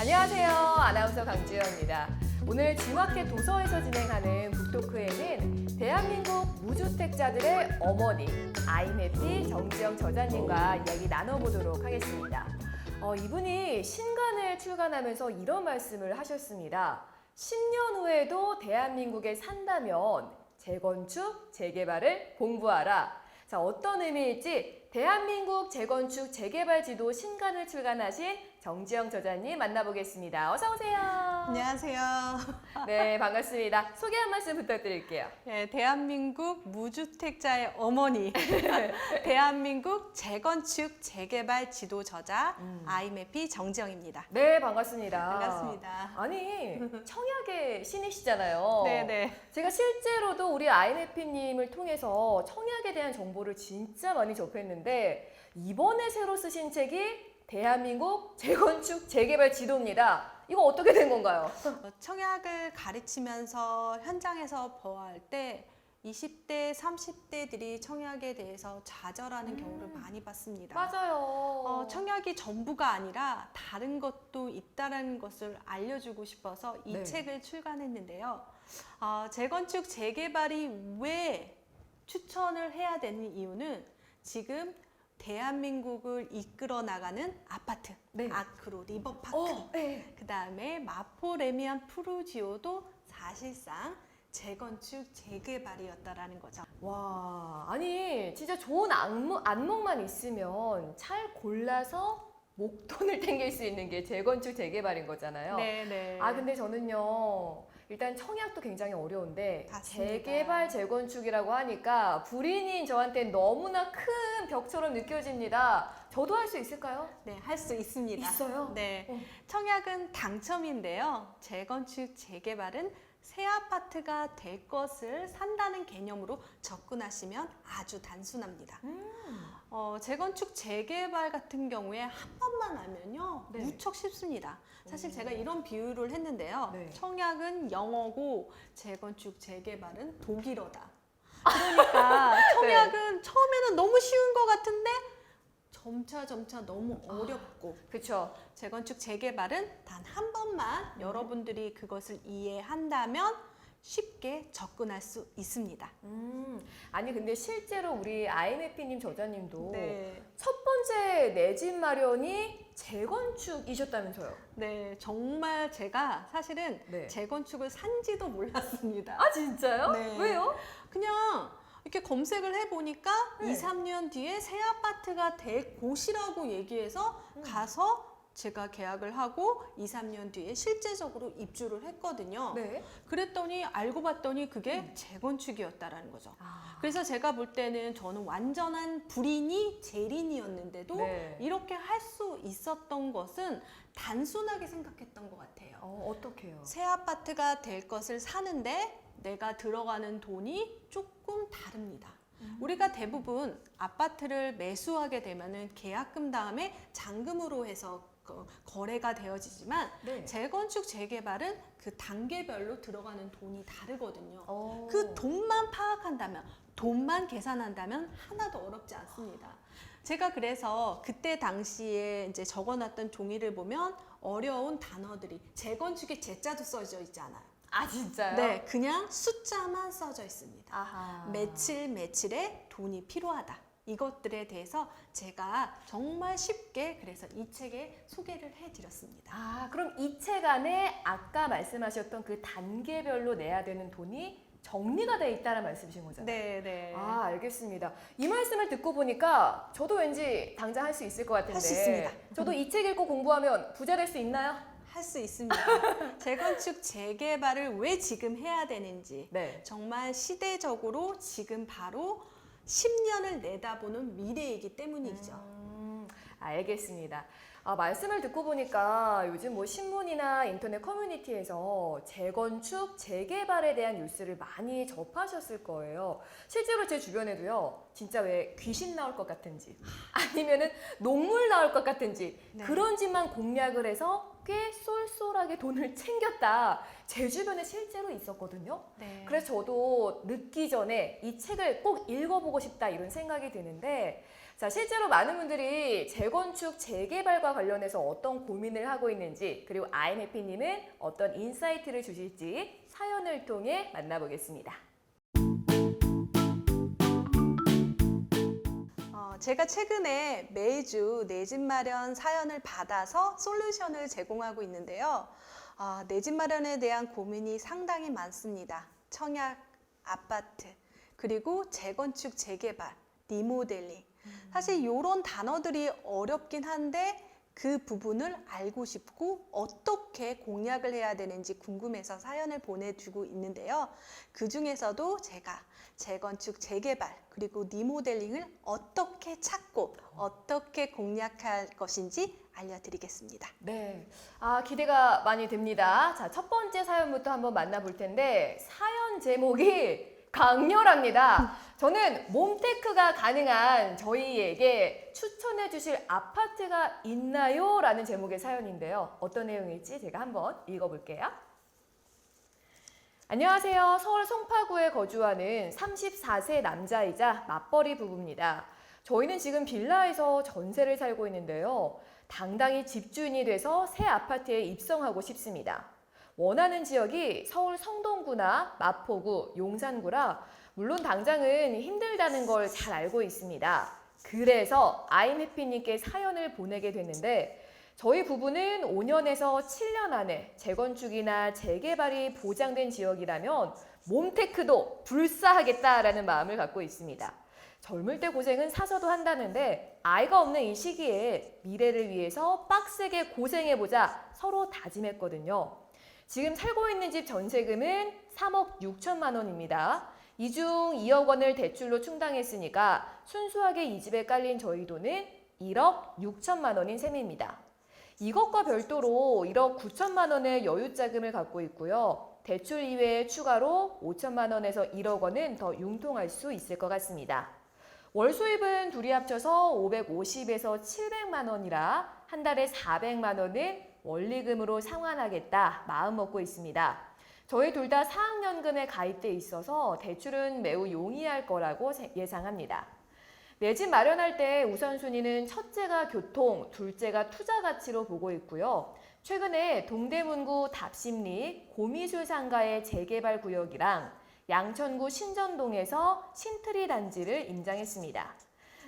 안녕하세요. 아나운서 강주영입니다. 오늘 지마켓 도서에서 진행하는 북토크에는 대한민국 무주택자들의 어머니 아이네피 정지영 저자님과 이야기 나눠보도록 하겠습니다. 어, 이분이 신간을 출간하면서 이런 말씀을 하셨습니다. 10년 후에도 대한민국에 산다면 재건축, 재개발을 공부하라. 자, 어떤 의미일지 대한민국 재건축, 재개발 지도 신간을 출간하신 정지영 저자님 만나보겠습니다. 어서 오세요. 안녕하세요. 네, 반갑습니다. 소개 한 말씀 부탁드릴게요. 네, 대한민국 무주택자의 어머니, 대한민국 재건축 재개발 지도 저자 음. 아이메피 정지영입니다. 네, 반갑습니다. 반갑습니다. 아니, 청약의 신이시잖아요. 네네. 제가 실제로도 우리 아이네피님을 통해서 청약에 대한 정보를 진짜 많이 접했는데 이번에 새로 쓰신 책이 대한민국 재건축 재개발 지도입니다. 이거 어떻게 된 건가요? 어, 청약을 가르치면서 현장에서 보아할 때 20대, 30대들이 청약에 대해서 좌절하는 경우를 많이 봤습니다. 맞아요. 어, 청약이 전부가 아니라 다른 것도 있다라는 것을 알려주고 싶어서 이 네. 책을 출간했는데요. 어, 재건축 재개발이 왜 추천을 해야 되는 이유는 지금 대한민국을 이끌어 나가는 아파트, 네. 아크로, 리버파크, 어, 네. 그 다음에 마포 레미안 푸르지오도 사실상 재건축 재개발이었다라는 거죠. 와, 아니 진짜 좋은 안목, 안목만 있으면 잘 골라서 목돈을 땡길 수 있는 게 재건축 재개발인 거잖아요. 네. 아 근데 저는요 일단 청약도 굉장히 어려운데 맞습니다. 재개발 재건축이라고 하니까 불인인 저한테 너무나 큰 벽처럼 느껴집니다. 저도 할 수 있을까요? 네, 할 수 있습니다. 있어요? 네. 어. 청약은 당첨인데요. 재건축 재개발은 새 아파트가 될 것을 산다는 개념으로 접근하시면 아주 단순합니다. 음. 어, 재건축 재개발 같은 경우에 한 번만 하면요 네. 무척 쉽습니다. 사실 오. 제가 이런 비유를 했는데요. 네. 청약은 영어고 재건축 재개발은 독일어다. 그러니까 청약은 처음에는 너무 쉬운 것 같은데 점차 점차 너무 어렵고 그쵸. 재건축 재개발은 단 한 번만 여러분들이 그것을 이해한다면 쉽게 접근할 수 있습니다. 음. 아니 근데 실제로 우리 아이네피님 저자님도 네. 첫 번째 내 집 마련이 재건축이셨다면서요? 네, 정말 제가 사실은 네. 재건축을 산지도 몰랐습니다. 아 진짜요? 네. 왜요? 그냥 이렇게 검색을 해보니까 네. 2, 3년 뒤에 새 아파트가 될 곳이라고 얘기해서 음. 가서 제가 계약을 하고 2, 3년 뒤에 실제적으로 입주를 했거든요. 네. 그랬더니 알고 봤더니 그게 재건축이었다라는 거죠. 아. 그래서 제가 볼 때는 저는 완전한 불인이 재린이었는데도 네. 이렇게 할 수 있었던 것은 단순하게 생각했던 것 같아요. 어, 어떡해요? 새 아파트가 될 것을 사는데 내가 들어가는 돈이 조금 다릅니다. 음. 우리가 대부분 아파트를 매수하게 되면은 계약금 다음에 잔금으로 해서 그 거래가 되어지지만 네. 재건축 재개발은 그 단계별로 들어가는 돈이 다르거든요. 어. 그 돈만 파악한다면, 돈만 계산한다면 하나도 어렵지 않습니다. 제가 그래서 그때 당시에 이제 적어놨던 종이를 보면 어려운 단어들이 재건축의 재자도 써져 있지 않아요. 아 진짜요? 네, 그냥 숫자만 써져 있습니다. 아하. 며칠 며칠에 돈이 필요하다. 이것들에 대해서 제가 정말 쉽게 그래서 이 책에 소개를 해드렸습니다. 아 그럼 이 책 안에 아까 말씀하셨던 그 단계별로 내야 되는 돈이 정리가 돼 있다는 말씀이신 거잖아요. 네, 네. 아 알겠습니다. 이 말씀을 듣고 보니까 저도 왠지 당장 할 수 있을 것 같은데. 할 수 있습니다. 저도 이 책 읽고 공부하면 부자 될 수 있나요? 할 수 있습니다. 재건축 재개발을 왜 지금 해야 되는지 네. 정말 시대적으로 지금 바로 10년을 내다보는 미래이기 때문이죠. 음, 알겠습니다. 아, 말씀을 듣고 보니까 요즘 뭐 신문이나 인터넷 커뮤니티에서 재건축, 재개발에 대한 뉴스를 많이 접하셨을 거예요. 실제로 제 주변에도요, 진짜 왜 귀신 나올 것 같은지, 아니면은 녹물 나올 것 같은지, 네. 그런 집만 공략을 해서 꽤 쏠쏠하게 돈을 챙겼다. 제 주변에 실제로 있었거든요. 네. 그래서 저도 늦기 전에 이 책을 꼭 읽어보고 싶다 이런 생각이 드는데 자, 실제로 많은 분들이 재건축, 재개발과 관련해서 어떤 고민을 하고 있는지, 그리고 아임해피님은 어떤 인사이트를 주실지 사연을 통해 만나보겠습니다. 제가 최근에 매주 내 집 마련 사연을 받아서 솔루션을 제공하고 있는데요. 어, 내집 마련에 대한 고민이 상당히 많습니다. 청약, 아파트, 그리고 재건축, 재개발, 리모델링. 사실 이런 단어들이 어렵긴 한데 그 부분을 알고 싶고 어떻게 공략을 해야 되는지 궁금해서 사연을 보내주고 있는데요. 그 중에서도 제가 재건축, 재개발, 그리고 리모델링을 어떻게 찾고 어떻게 공략할 것인지 알려드리겠습니다. 네. 아, 기대가 많이 됩니다. 자, 첫 번째 사연부터 한번 만나볼 텐데, 사연 제목이 강렬합니다. 저는 몸테크가 가능한 저희에게 추천해 주실 아파트가 있나요? 라는 제목의 사연인데요. 어떤 내용일지 제가 한번 읽어볼게요. 안녕하세요. 서울 송파구에 거주하는 34세 남자이자 맞벌이 부부입니다. 저희는 지금 빌라에서 전세를 살고 있는데요. 당당히 집주인이 돼서 새 아파트에 입성하고 싶습니다. 원하는 지역이 서울 성동구나 마포구, 용산구라 물론 당장은 힘들다는 걸 잘 알고 있습니다. 그래서 아임해피님께 사연을 보내게 됐는데 저희 부부는 5년에서 7년 안에 재건축이나 재개발이 보장된 지역이라면 몸테크도 불사하겠다라는 마음을 갖고 있습니다. 젊을 때 고생은 사서도 한다는데 아이가 없는 이 시기에 미래를 위해서 빡세게 고생해보자 서로 다짐했거든요. 지금 살고 있는 집 전세금은 3억 6천만 원입니다. 이 중 2억 원을 대출로 충당했으니까 순수하게 이 집에 깔린 저희 돈은 1억 6천만 원인 셈입니다. 이것과 별도로 1억 9천만 원의 여유 자금을 갖고 있고요. 대출 이외에 추가로 5천만 원에서 1억 원은 더 융통할 수 있을 것 같습니다. 월 수입은 둘이 합쳐서 550에서 700만 원이라 한 달에 400만 원은 원리금으로 상환하겠다 마음 먹고 있습니다. 저희 둘다 사학연금에 가입돼 있어서 대출은 매우 용이할 거라고 세- 예상합니다. 내 집 마련할 때 우선순위는 첫째가 교통, 둘째가 투자 가치로 보고 있고요. 최근에 동대문구 답심리 고미술 상가의 재개발 구역이랑 양천구 신전동에서 신트리 단지를 임장했습니다.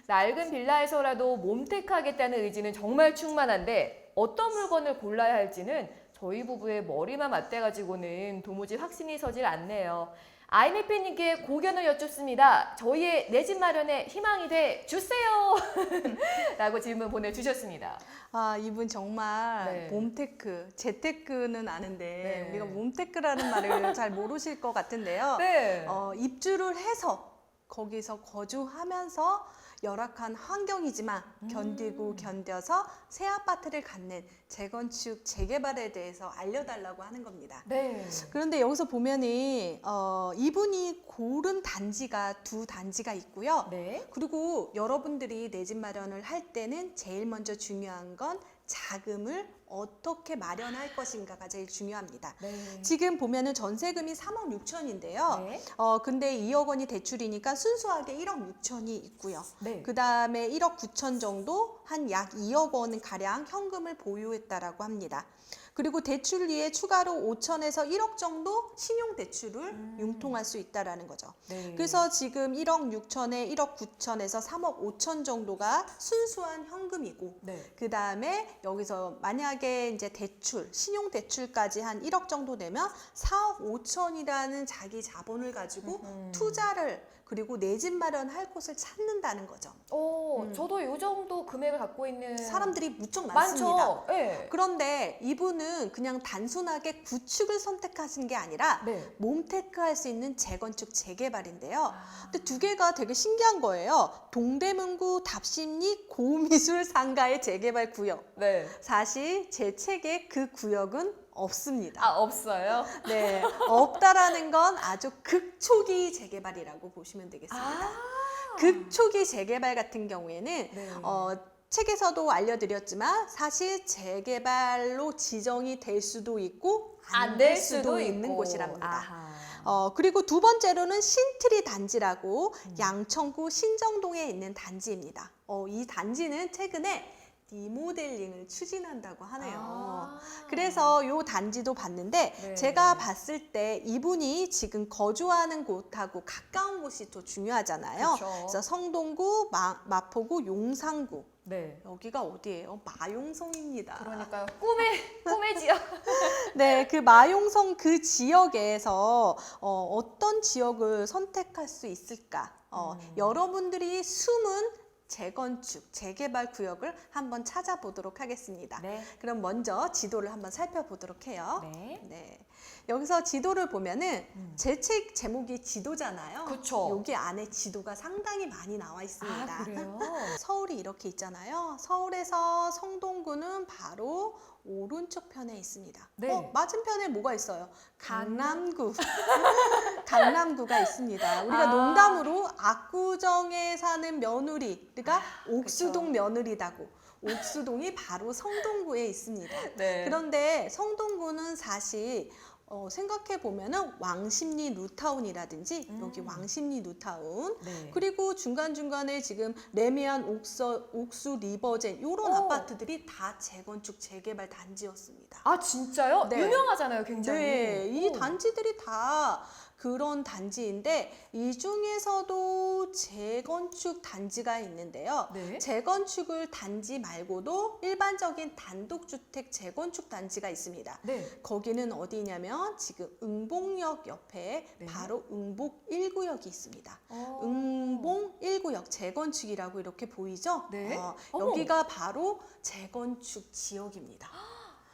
낡은 빌라에서라도 몸택하겠다는 의지는 정말 충만한데 어떤 물건을 골라야 할지는 저희 부부의 머리만 맞대가지고는 도무지 확신이 서질 않네요. 아이메피님께 고견을 여쭙습니다. 저희의 내 집 마련에 희망이 돼 주세요. 라고 질문 보내주셨습니다. 아, 이분 정말 네. 몸테크, 재테크는 아는데 네. 우리가 몸테크라는 말을 잘 모르실 것 같은데요. 네. 어, 입주를 해서 거기서 거주하면서 열악한 환경이지만 음. 견디고 견뎌서 새 아파트를 갖는 재건축 재개발에 대해서 알려달라고 하는 겁니다. 네. 그런데 여기서 보면은 어, 이분이 고른 단지가 두 단지가 있고요. 네. 그리고 여러분들이 내 집 마련을 할 때는 제일 먼저 중요한 건 자금을 어떻게 마련할 것인가가 제일 중요합니다. 네. 지금 보면은 전세금이 3억 6천인데요. 네. 어, 근데 2억 원이 대출이니까 순수하게 1억 6천이 있고요. 네. 그 다음에 1억 9천 정도 한 약 2억 원 가량 현금을 보유했다라고 합니다. 그리고 대출리에 추가로 5천에서 1억 정도 신용 대출을 음. 융통할 수 있다라는 거죠. 네. 그래서 지금 1억 6천에 1억 9천에서 3억 5천 정도가 순수한 현금이고 네. 그 다음에 여기서 만약에 이제 대출, 신용 대출까지 한 1억 정도 되면 4억 5천이라는 자기 자본을 가지고 음. 투자를 그리고 내 집 마련할 곳을 찾는다는 거죠. 어, 음. 저도 이 정도 금액을 갖고 있는 사람들이 무척 많습니다. 많죠. 네. 그런데 이분은 그냥 단순하게 구축을 선택하신 게 아니라 네. 몸테크 할 수 있는 재건축 재개발인데요. 아. 근데 두 개가 되게 신기한 거예요. 동대문구 답심리 고미술 상가의 재개발 구역. 네. 사실 제 책에 그 구역은 없습니다. 아, 없어요? 네, 없다라는 건 아주 극초기 재개발이라고 보시면 되겠습니다. 아. 극초기 재개발 같은 경우에는 네. 어, 책에서도 알려드렸지만 사실 재개발로 지정이 될 수도 있고 안될 수도, 있는 곳이랍니다. 아하. 어, 그리고 두 번째로는 신트리 단지라고 음. 양천구 신정동에 있는 단지입니다. 어, 이 단지는 최근에 리모델링을 추진한다고 하네요. 아. 그래서 요 단지도 봤는데 네. 제가 봤을 때 이분이 지금 거주하는 곳하고 가까운 곳이 더 중요하잖아요. 그쵸. 그래서 성동구, 마, 마포구, 용산구 네. 여기가 어디예요? 마용성입니다. 그러니까요. 꿈의 꿈의 지역. 네, 그 마용성 그 지역에서 어, 어떤 지역을 선택할 수 있을까? 어, 음. 여러분들이 숨은 재건축, 재개발 구역을 한번 찾아보도록 하겠습니다. 네. 그럼 먼저 지도를 한번 살펴보도록 해요. 네. 네. 여기서 지도를 보면은 음. 제책 제목이 지도잖아요. 그쵸. 여기 안에 지도가 상당히 많이 나와 있습니다. 아 그래요? 서울이 이렇게 있잖아요. 서울에서 성동구는 바로 오른쪽 편에 있습니다. 네. 어, 맞은편에 뭐가 있어요? 강남? 강남구. 강남구가 있습니다. 우리가 아. 농담으로 압구정에 사는 며느리가 아, 옥수동 며느리다고. 옥수동이 바로 성동구에 있습니다. 네. 그런데 성동구는 사실 어, 생각해 보면은 왕십리 루타운이라든지 음. 여기 왕십리 루타운 네. 그리고 중간 중간에 지금 레미안 옥서 옥수 리버젠 이런 오. 아파트들이 다 재건축 재개발 단지였습니다. 아 진짜요? 네. 유명하잖아요, 굉장히. 네, 이 오. 단지들이 다 그런 단지인데 이 중에서도 재건축 단지가 있는데요. 네. 재건축을 단지 말고도 일반적인 단독주택 재건축 단지가 있습니다. 네. 거기는 어디냐면 지금 응봉역 옆에 네. 바로 응복 1구역이 있습니다. 어. 응봉 1구역 재건축이라고 이렇게 보이죠? 네. 어. 여기가 바로 재건축 지역입니다.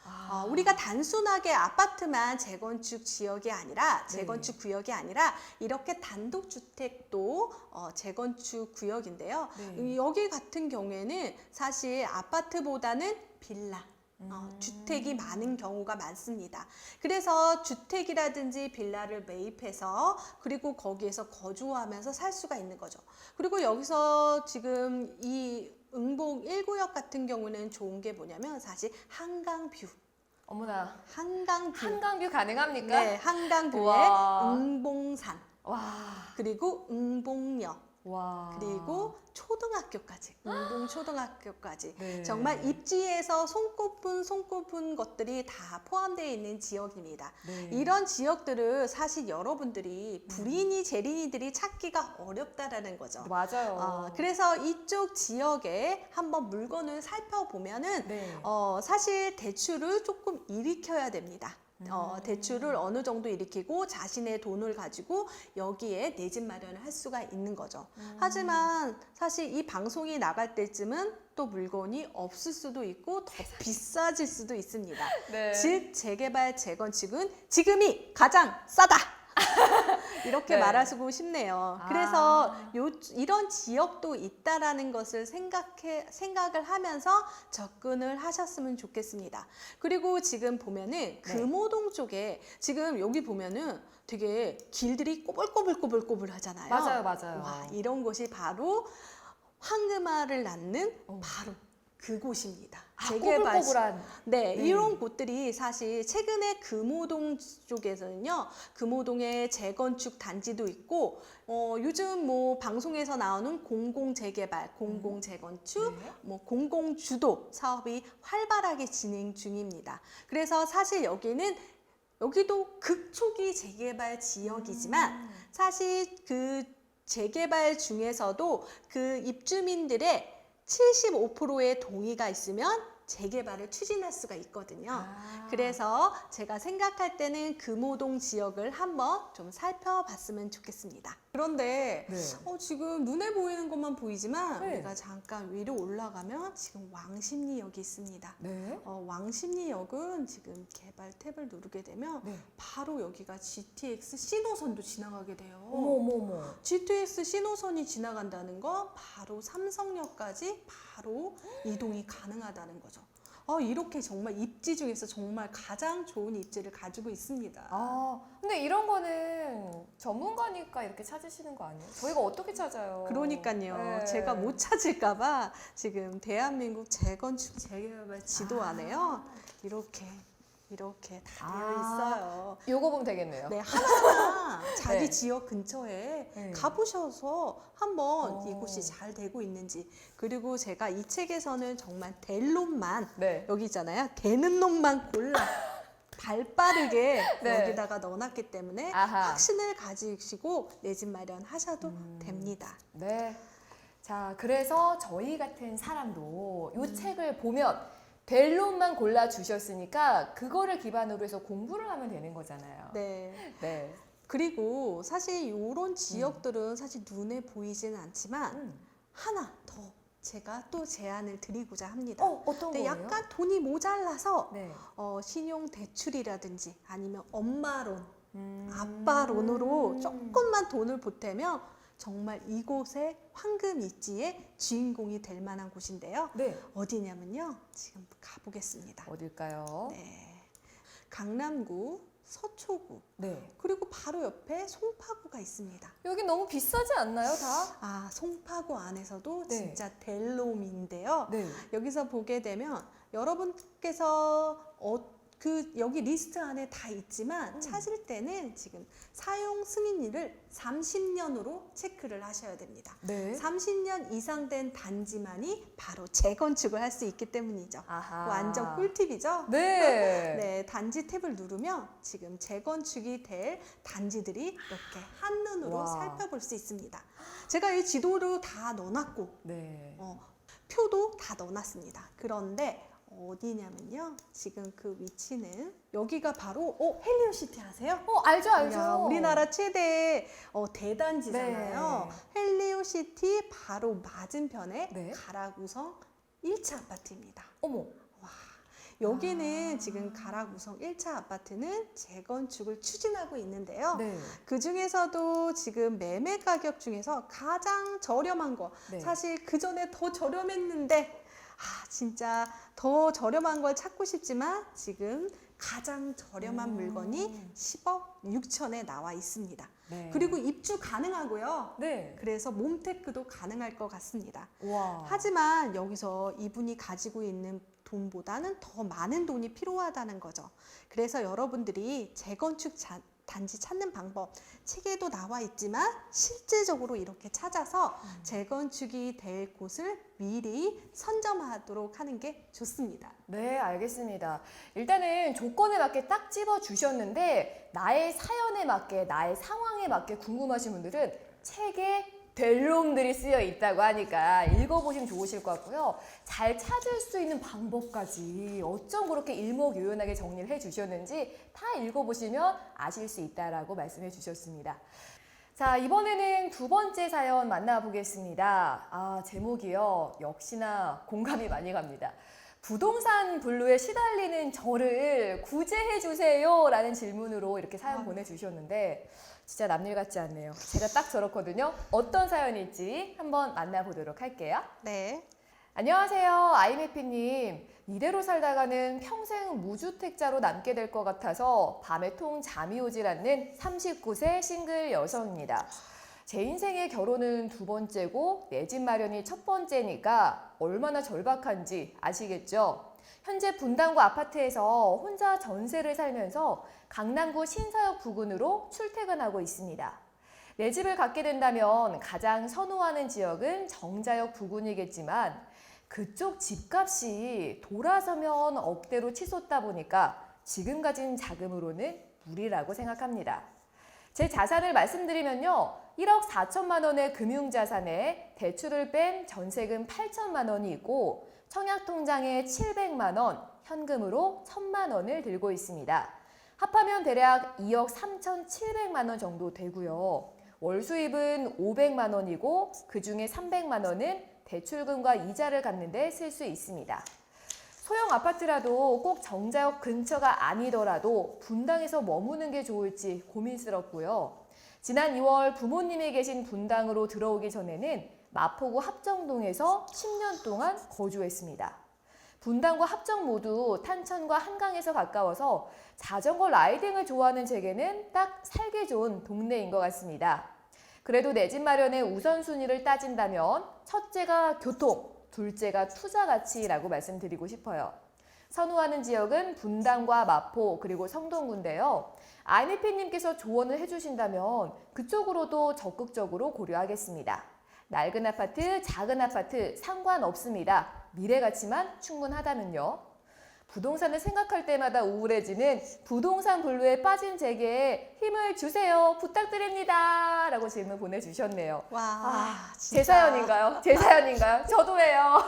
아. 어, 우리가 단순하게 아파트만 재건축 지역이 아니라 네. 재건축 구역이 아니라 이렇게 단독주택도 어, 재건축 구역인데요. 네. 이- 여기 같은 경우에는 사실 아파트보다는 빌라 어, 음. 주택이 많은 경우가 많습니다. 그래서 주택이라든지 빌라를 매입해서 그리고 거기에서 거주하면서 살 수가 있는 거죠. 그리고 여기서 지금 이 응봉 1구역 같은 경우는 좋은 게 뭐냐면 사실 한강 뷰. 어머나. 한강 뷰. 한강 뷰 가능합니까? 네, 한강 뷰에 우와. 응봉산 와. 그리고 응봉역 와. 그리고 초등학교까지 응봉 초등학교까지 네. 정말 입지에서 손꼽은 손꼽은 것들이 다 포함되어 있는 지역입니다. 네. 이런 지역들을 사실 여러분들이 불인이 재린이들이 찾기가 어렵다라는 거죠. 맞아요. 어, 그래서 이쪽 지역에 한번 물건을 살펴보면은 네. 어, 사실 대출을 조금 일으켜야 됩니다. 어, 음. 대출을 어느 정도 일으키고 자신의 돈을 가지고 여기에 내 집 마련을 할 수가 있는 거죠. 음. 하지만 사실 이 방송이 나갈 때쯤은 또 물건이 없을 수도 있고 더 비싸질 수도 있습니다. 네. 즉 재개발 재건축은 지금이 가장 싸다. 이렇게 네. 말하고 싶네요. 아. 그래서 요, 이런 지역도 있다라는 것을 생각해 생각을 하면서 접근을 하셨으면 좋겠습니다. 그리고 지금 보면은 금호동 쪽에 지금 여기 보면은 되게 길들이 꼬불꼬불꼬불꼬불 하잖아요. 맞아요, 맞아요. 와, 이런 곳이 바로 황금알을 낳는 어. 바로 그곳입니다. 아, 재개발 꼬불꼬불한. 네, 네. 이런 곳들이 사실 최근에 금호동 쪽에서는요, 금호동에 재건축 단지도 있고, 어, 요즘 뭐 방송에서 나오는 공공 재개발, 공공 재건축, 네. 뭐 공공 주도 사업이 활발하게 진행 중입니다. 그래서 사실 여기는 여기도 극초기 재개발 지역이지만 음. 사실 그 재개발 중에서도 그 입주민들의 75%의 동의가 있으면 재개발을 추진할 수가 있거든요. 아. 그래서 제가 생각할 때는 금호동 지역을 한번 좀 살펴봤으면 좋겠습니다. 그런데 네. 어, 지금 눈에 보이는 것만 보이지만 네. 우리가 잠깐 위로 올라가면 지금 왕십리역이 있습니다. 네. 어, 왕십리역은 지금 개발 탭을 누르게 되면 네. 바로 여기가 GTX 신호선도 지나가게 돼요. 어머 어머 어머. GTX 신호선이 지나간다는 건 바로 삼성역까지 바로 이동이 가능하다는 거죠. 어, 이렇게 정말 입지 중에서 정말 가장 좋은 입지를 가지고 있습니다. 아, 근데 이런 거는 전문가니까 이렇게 찾으시는 거 아니에요? 저희가 어떻게 찾아요? 그러니까요. 네. 제가 못 찾을까봐 지금 대한민국 재건축 재개발 지도 아. 안에요. 이렇게 이렇게 다 아. 되어 있어요. 요거 보면 되겠네요. 네, 하나하나 자기 네. 지역 근처에 네. 가보셔서 한번 어. 이곳이 잘 되고 있는지 그리고 제가 이 책에서는 정말 될 놈만 네. 여기 있잖아요. 되는 놈만 골라 발 빠르게 네. 여기다가 넣어놨기 때문에 아하. 확신을 가지시고 내 집 마련하셔도 음. 됩니다. 네. 자, 그래서 저희 같은 사람도 음. 이 책을 보면 될 놈만 골라 주셨으니까 그거를 기반으로 해서 공부를 하면 되는 거잖아요. 네. 네. 그리고 사실 이런 지역들은 사실 눈에 보이지는 않지만 음. 하나 더 제가 또 제안을 드리고자 합니다. 어, 어떤 근데 거예요? 약간 돈이 모자라서 네. 어, 신용 대출이라든지 아니면 엄마론, 음. 아빠론으로 조금만 돈을 보태면 정말 이곳의 황금 입지의 주인공이 될 만한 곳인데요. 네. 어디냐면요. 지금 가보겠습니다. 어딜까요? 네. 강남구, 서초구, 네. 그리고 바로 옆에 송파구가 있습니다. 여기 너무 비싸지 않나요, 다? 아, 송파구 안에서도 네. 진짜 델롬인데요. 네. 여기서 보게 되면 여러분께서 어, 그 여기 리스트 안에 다 있지만 음. 찾을 때는 지금 사용 승인일을 30년으로 체크를 하셔야 됩니다. 네. 30년 이상 된 단지만이 바로 재건축을 할 수 있기 때문이죠. 아하. 완전 꿀팁이죠? 네. 네, 단지 탭을 누르면 지금 재건축이 될 단지들이 이렇게 한눈으로 와. 살펴볼 수 있습니다. 제가 이 지도로 다 넣어놨고 네. 어, 표도 다 넣어놨습니다. 그런데 어디냐면요. 지금 그 위치는 여기가 바로 어 헬리오시티 아세요? 어, 알죠, 알죠. 야, 우리나라 최대 어, 대단지잖아요. 네. 헬리오시티 바로 맞은편에 네. 가락우성 1차 아파트입니다. 어머. 여기는 아. 지금 가락우성 1차 아파트는 재건축을 추진하고 있는데요. 네. 그 중에서도 지금 매매 가격 중에서 가장 저렴한 거 네. 사실 그 전에 더 저렴했는데 아 진짜 더 저렴한 걸 찾고 싶지만 지금 가장 저렴한 음. 물건이 10억 6천에 나와 있습니다. 네. 그리고 입주 가능하고요. 네. 그래서 몸테크도 가능할 것 같습니다. 와. 하지만 여기서 이분이 가지고 있는 돈보다는 더 많은 돈이 필요하다는 거죠. 그래서 여러분들이 재건축 자- 단지 찾는 방법 책에도 나와 있지만 실제적으로 이렇게 찾아서 음. 재건축이 될 곳을 미리 선점하도록 하는 게 좋습니다. 네, 알겠습니다. 일단은 조건에 맞게 딱 집어 주셨는데 나의 사연에 맞게 나의 상황에 맞게 궁금하신 분들은 책에 될 놈들이 쓰여 있다고 하니까 읽어보시면 좋으실 것 같고요. 잘 찾을 수 있는 방법까지 어쩜 그렇게 일목요연하게 정리를 해 주셨는지 다 읽어보시면 아실 수 있다라고 말씀해 주셨습니다. 자, 이번에는 두 번째 사연 만나보겠습니다. 아, 제목이요. 역시나 공감이 많이 갑니다. 부동산 블루에 시달리는 저를 구제해 주세요 라는 질문으로 이렇게 사연 아. 보내주셨는데 진짜 남일 같지 않네요. 제가 딱 저렇거든요. 어떤 사연일지 한번 만나보도록 할게요. 네. 안녕하세요. 아이메피님. 이대로 살다가는 평생 무주택자로 남게 될 것 같아서 밤에 통 잠이 오질 않는 39세 싱글 여성입니다. 제 인생의 결혼은 두 번째고 내 집 마련이 첫 번째니까 얼마나 절박한지 아시겠죠? 현재 분당구 아파트에서 혼자 전세를 살면서 강남구 신사역 부근으로 출퇴근하고 있습니다. 내 집을 갖게 된다면 가장 선호하는 지역은 정자역 부근이겠지만 그쪽 집값이 돌아서면 억대로 치솟다 보니까 지금 가진 자금으로는 무리라고 생각합니다. 제 자산을 말씀드리면요. 1억 4천만 원의 금융자산에 대출을 뺀 전세금 8천만 원이 있고 청약통장에 700만 원, 현금으로 1천만 원을 들고 있습니다. 합하면 대략 2억 3,700만 원 정도 되고요. 월 수입은 500만 원이고 그 중에 300만 원은 대출금과 이자를 갚는데 쓸 수 있습니다. 소형 아파트라도 꼭 정자역 근처가 아니더라도 분당에서 머무는 게 좋을지 고민스럽고요. 지난 2월 부모님이 계신 분당으로 들어오기 전에는 마포구 합정동에서 10년 동안 거주했습니다. 분당과 합정 모두 탄천과 한강에서 가까워서 자전거 라이딩을 좋아하는 제게는 딱 살기 좋은 동네인 것 같습니다. 그래도 내 집 마련의 우선순위를 따진다면 첫째가 교통, 둘째가 투자 가치라고 말씀드리고 싶어요. 선호하는 지역은 분당과 마포 그리고 성동구인데요. 아이니피님께서 조언을 해주신다면 그쪽으로도 적극적으로 고려하겠습니다. 낡은 아파트, 작은 아파트 상관없습니다. 미래 가치만 충분하다는요. 부동산을 생각할 때마다 우울해지는 부동산 블루에 빠진 제게 힘을 주세요. 부탁드립니다. 라고 질문 보내주셨네요. 와, 아, 진짜 제 사연인가요? 제 사연인가요? 저도예요.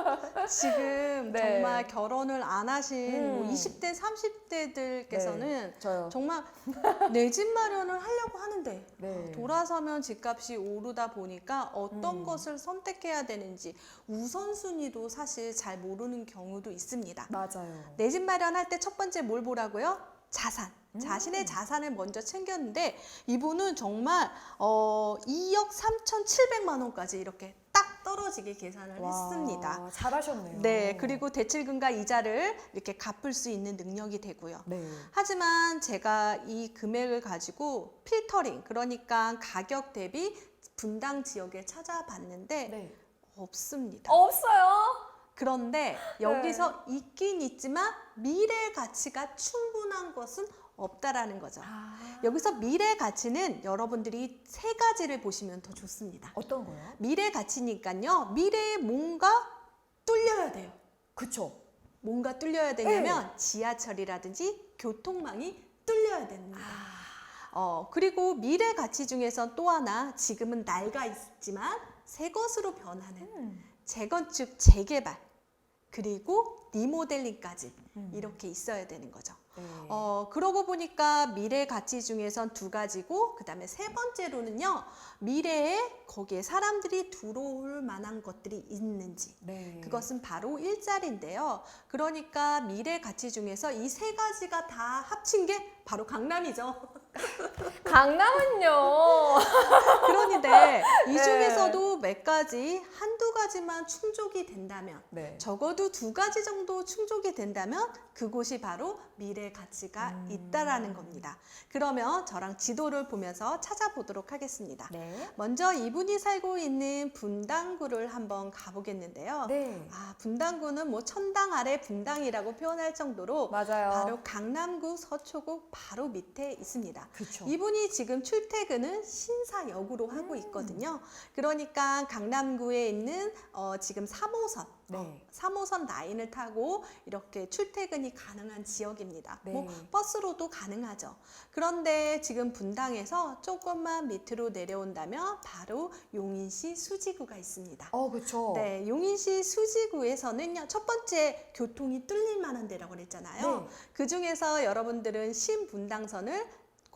지금 네. 정말 결혼을 안 하신 음. 뭐 20대, 30대들께서는 저요. 정말 내 집 마련을 하려고 하는데 네. 돌아서면 집값이 오르다 보니까 어떤 음. 것을 선택해야 되는지 우선순위도 사실 잘 모르는 경우도 있습니다. 맞아요. 내 집 마련할 때 첫 번째 뭘 보라고요? 자산. 음. 자신의 자산을 먼저 챙겼는데 이분은 정말 어 2억 3,700만 원까지 이렇게 딱 떨어지게 계산을 와, 했습니다. 잘하셨네요. 네, 그리고 대출금과 이자를 이렇게 갚을 수 있는 능력이 되고요. 네. 하지만 제가 이 금액을 가지고 필터링, 그러니까 가격 대비 분당 지역에 찾아봤는데 네. 없습니다. 없어요. 그런데 여기서 있긴 있지만 미래 가치가 충분한 것은 없다라는 거죠. 아, 여기서 미래 가치는 여러분들이 세 가지를 보시면 더 좋습니다. 어떤 거요? 미래 가치니까요. 미래에 뭔가 뚫려야 돼요. 그쵸. 뭔가 뚫려야 되냐면 지하철이라든지 교통망이 뚫려야 됩니다. 어, 그리고 미래 가치 중에서 또 하나 지금은 낡아 있지만 새 것으로 변하는 음. 재건축, 재개발 그리고 리모델링까지 음. 이렇게 있어야 되는 거죠. 네. 어, 그러고 보니까 미래 가치 중에선 두 가지고, 그 다음에 세 번째로는요, 미래에 거기에 사람들이 들어올 만한 것들이 있는지. 네. 그것은 바로 일자리인데요. 그러니까 미래 가치 중에서 이 세 가지가 다 합친 게 바로 강남이죠. 강남은요. 그런데 이 네. 중에서도 몇 가지, 한두 가지만 충족이 된다면, 네. 적어도 두 가지 정도 충족이 된다면 그곳이 바로 미래 가치가 음. 있다라는 겁니다. 그러면 저랑 지도를 보면서 찾아보도록 하겠습니다. 네. 먼저 이분이 살고 있는 분당구를 한번 가보겠는데요. 네. 아, 분당구는 뭐 천당 아래 분당이라고 표현할 정도로 맞아요. 바로 강남구 서초구 바로 밑에 있습니다. 그쵸. 이분이 지금 출퇴근은 신사역으로 하고 음. 있거든요. 그러니까 강남구에 있는 어, 지금 3호선, 네. 어, 3호선 라인을 타고 이렇게 출퇴근이 가능한 지역입니다. 네. 뭐 버스로도 가능하죠. 그런데 지금 분당에서 조금만 밑으로 내려온다면 바로 용인시 수지구가 있습니다. 어, 그쵸. 네, 용인시 수지구에서는요, 첫 번째 교통이 뚫릴 만한 데라고 그랬잖아요. 네. 그 중에서 여러분들은 신분당선을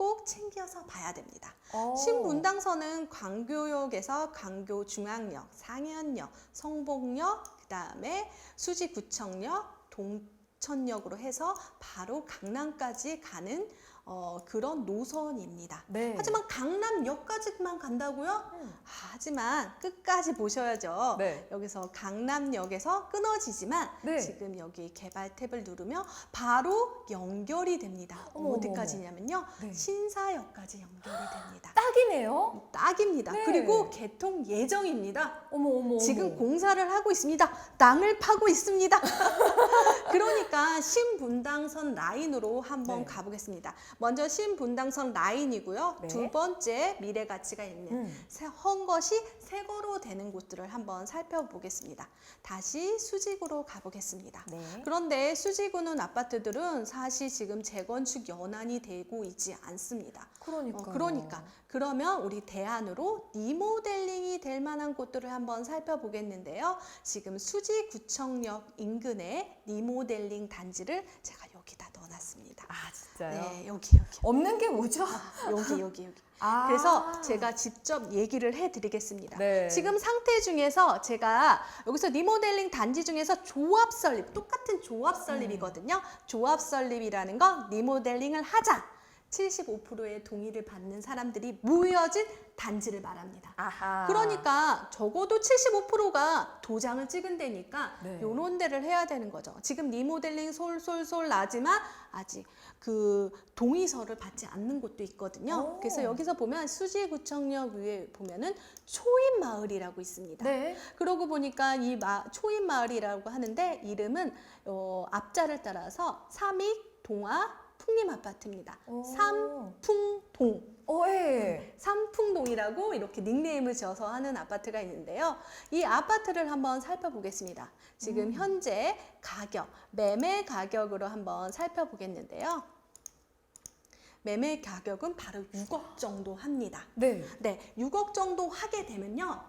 꼭 챙겨서 봐야 됩니다. 어. 신분당선은 광교역에서 광교중앙역, 상현역, 성복역, 그 다음에 수지구청역, 동 천역으로 해서 바로 강남까지 가는 어, 그런 노선입니다. 네. 하지만 강남역까지만 간다고요? 음. 하지만 끝까지 보셔야죠. 네. 여기서 강남역에서 끊어지지만 네. 지금 여기 개발 탭을 누르면 바로 연결이 됩니다. 어머, 어디까지냐면요. 네. 신사역까지 연결이 됩니다. 딱이네요. 딱입니다. 네. 그리고 개통 예정입니다. 어머, 어머. 지금. 공사를 하고 있습니다. 땅을 파고 있습니다. 그러니까 신분당선 라인으로 한번 네. 가보겠습니다. 먼저 신분당선 라인이고요. 네. 두 번째 미래 가치가 있는 음. 새- 헌 것이 새거로 되는 곳들을 한번 살펴보겠습니다. 다시 수직으로 가보겠습니다. 네. 그런데 수지구는 아파트들은 사실 지금 재건축 연한이 되고 있지 않습니다. 그러니까. 어, 그러니까 그러면 우리 대안으로 리모델링이 될 만한 곳들을 한번 살펴보겠는데요. 지금 수지구청역 인근에 리모델링 단지를 제가 여기다 넣어놨습니다. 아, 진짜요? 네, 여기 여기 없는 게 뭐죠? 여기 여기 여기. 아. 그래서 제가 직접 얘기를 해드리겠습니다. 네. 지금 상태 중에서 제가 여기서 리모델링 단지 중에서 조합 설립, 똑같은 조합 설립이거든요. 조합 설립이라는 건 리모델링을 하자. 75%의 동의를 받는 사람들이 모여진 단지를 말합니다. 아하. 그러니까 적어도 75%가 도장을 찍은다니까 네. 요런 데를 해야 되는 거죠. 지금 리모델링 솔솔솔 나지만 아직 그 동의서를 받지 않는 곳도 있거든요. 오. 그래서 여기서 보면 수지구청역 위에 보면은 초인 마을이라고 있습니다. 네. 그러고 보니까 이 마, 초인 마을이라고 하는데 이름은 어, 앞자를 따라서 삼익 동화 풍림 아파트입니다. 오. 삼풍동. 어, 예. 삼풍동이라고 이렇게 닉네임을 지어서 하는 아파트가 있는데요. 이 아파트를 한번 살펴보겠습니다. 지금 음. 현재 가격, 매매 가격으로 한번 살펴보겠는데요. 매매 가격은 바로 6억 정도 합니다. 네. 네, 6억 정도 하게 되면요.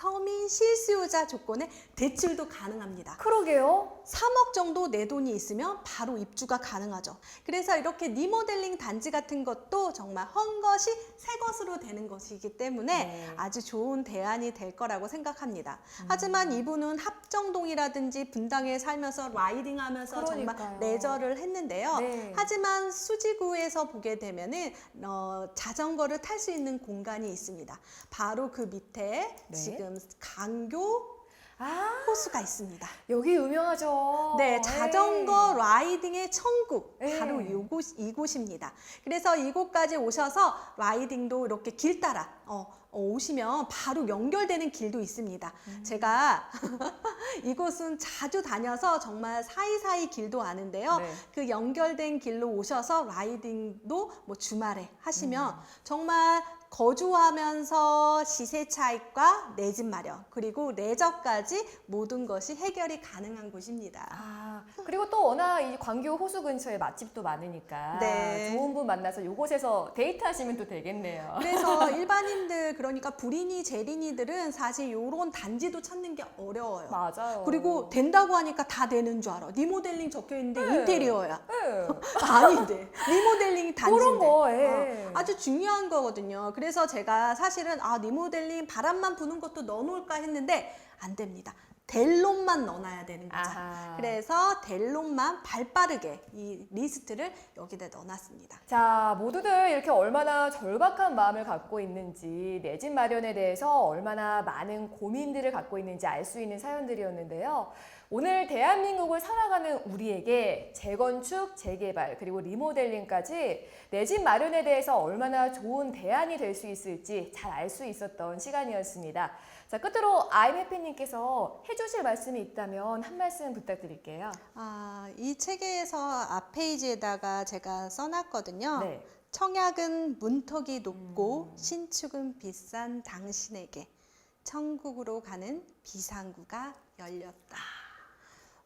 네, 서민 실수요자 조건에 대출도 가능합니다. 그러게요. 3억 정도 내 돈이 있으면 바로 입주가 가능하죠. 그래서 이렇게 리모델링 단지 같은 것도 정말 헌 것이 새 것으로 되는 것이기 때문에 네. 아주 좋은 대안이 될 거라고 생각합니다. 음. 하지만 이분은 합정동이라든지 분당에 살면서 라이딩 하면서 정말 그러니까요. 레저를 했는데요. 네. 하지만 수지구에서 보게 되면은 어, 자전거를 탈 수 있는 공간이 있습니다. 바로 그 밑에 네. 지금 강교 아, 호수가 있습니다. 여기 유명하죠. 네, 자전거 네. 라이딩의 천국 네. 바로 이곳 이곳입니다. 그래서 이곳까지 오셔서 라이딩도 이렇게 길 따라 어, 어, 오시면 바로 연결되는 길도 있습니다. 음. 제가 이곳은 자주 다녀서 정말 사이사이 길도 아는데요. 네. 그 연결된 길로 오셔서 라이딩도 뭐 주말에 하시면 음. 정말 거주하면서 시세 차익과 내 집 마련 그리고 레저까지 모든 것이 해결이 가능한 곳입니다. 아, 그리고 또 워낙 이 광교 호수 근처에 맛집도 많으니까 네. 좋은 분 만나서 이곳에서 데이트하시면 또 되겠네요. 그래서 일반인들 그러니까 불인이 재린이들은 사실 이런 단지도 찾는 게 어려워요. 맞아요. 그리고 된다고 하니까 다 되는 줄 알아. 리모델링 적혀 있는데 네. 인테리어야. 네. 아닌데 리모델링 단지인데 그런 거, 예. 어, 아주 중요한 거거든요. 그래서 제가 사실은 아 리모델링 바람만 부는 것도 넣어놓을까 했는데 안 됩니다. 델론만 넣어놔야 되는 거죠. 아하. 그래서 델론만 발 빠르게 이 리스트를 여기다 넣어놨습니다. 자, 모두들 이렇게 얼마나 절박한 마음을 갖고 있는지, 내 집 마련에 대해서 얼마나 많은 고민들을 갖고 있는지 알 수 있는 사연들이었는데요. 오늘 대한민국을 살아가는 우리에게 재건축, 재개발, 그리고 리모델링까지 내 집 마련에 대해서 얼마나 좋은 대안이 될 수 있을지 잘 알 수 있었던 시간이었습니다. 자, 끝으로 아임해피님께서 해주실 말씀이 있다면 한 말씀 부탁드릴게요. 아, 이 책에서 앞 페이지에다가 제가 써놨거든요. 네. 청약은 문턱이 높고 음. 신축은 비싼 당신에게 천국으로 가는 비상구가 열렸다.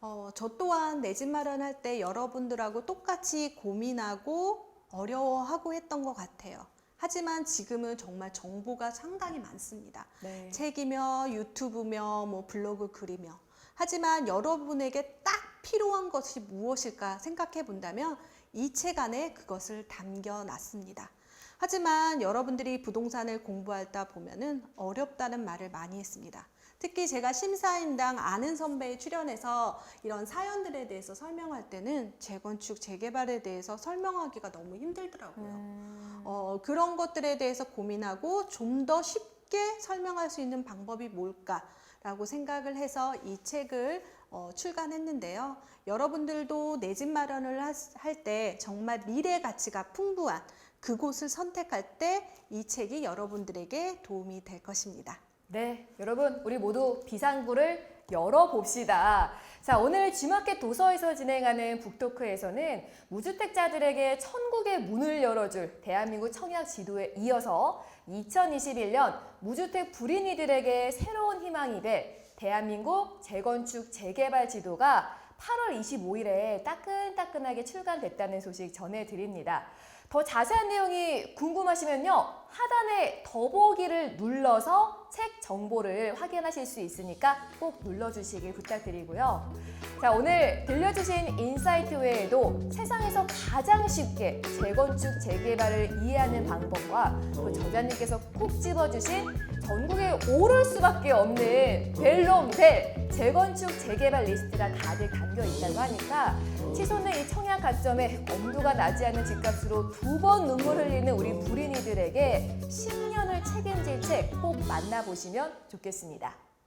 어, 저 또한 내 집 마련할 때 여러분들하고 똑같이 고민하고 어려워하고 했던 것 같아요. 하지만 지금은 정말 정보가 상당히 많습니다. 네. 책이며 유튜브며 뭐 블로그 글이며 하지만 여러분에게 딱 필요한 것이 무엇일까 생각해 본다면 이 책 안에 그것을 담겨 놨습니다. 하지만 여러분들이 부동산을 공부하다 보면은 어렵다는 말을 많이 했습니다. 특히 제가 심사인당 아는 선배에 출연해서 이런 사연들에 대해서 설명할 때는 재건축, 재개발에 대해서 설명하기가 너무 힘들더라고요. 음. 어, 그런 것들에 대해서 고민하고 좀 더 쉽게 설명할 수 있는 방법이 뭘까라고 생각을 해서 이 책을 어, 출간했는데요. 여러분들도 내 집 마련을 할 때 정말 미래 가치가 풍부한 그곳을 선택할 때 이 책이 여러분들에게 도움이 될 것입니다. 네, 여러분, 우리 모두 비상구를 열어봅시다. 자, 오늘 G마켓 도서에서 진행하는 북토크에서는 무주택자들에게 천국의 문을 열어줄 대한민국 청약 지도에 이어서 2021년 무주택 불인이들에게 새로운 희망이 될 대한민국 재건축 재개발 지도가 8월 25일에 따끈따끈하게 출간됐다는 소식 전해드립니다. 더 자세한 내용이 궁금하시면요. 하단에 더보기를 눌러서 책 정보를 확인하실 수 있으니까 꼭 눌러주시길 부탁드리고요. 자, 오늘 들려주신 인사이트 외에도 세상에서 가장 쉽게 재건축, 재개발을 이해하는 방법과 또 저자님께서 콕 집어주신 전국에 오를 수밖에 없는 벨롬 벨 재건축, 재개발 리스트가 가득 담겨 있다고 하니까 치솟는 이 청약 가점에 엄두가 나지 않는 집값으로 두 번 눈물 흘리는 우리 불인이들에게 10년을 책임질 책 꼭 만나보시면 좋겠습니다.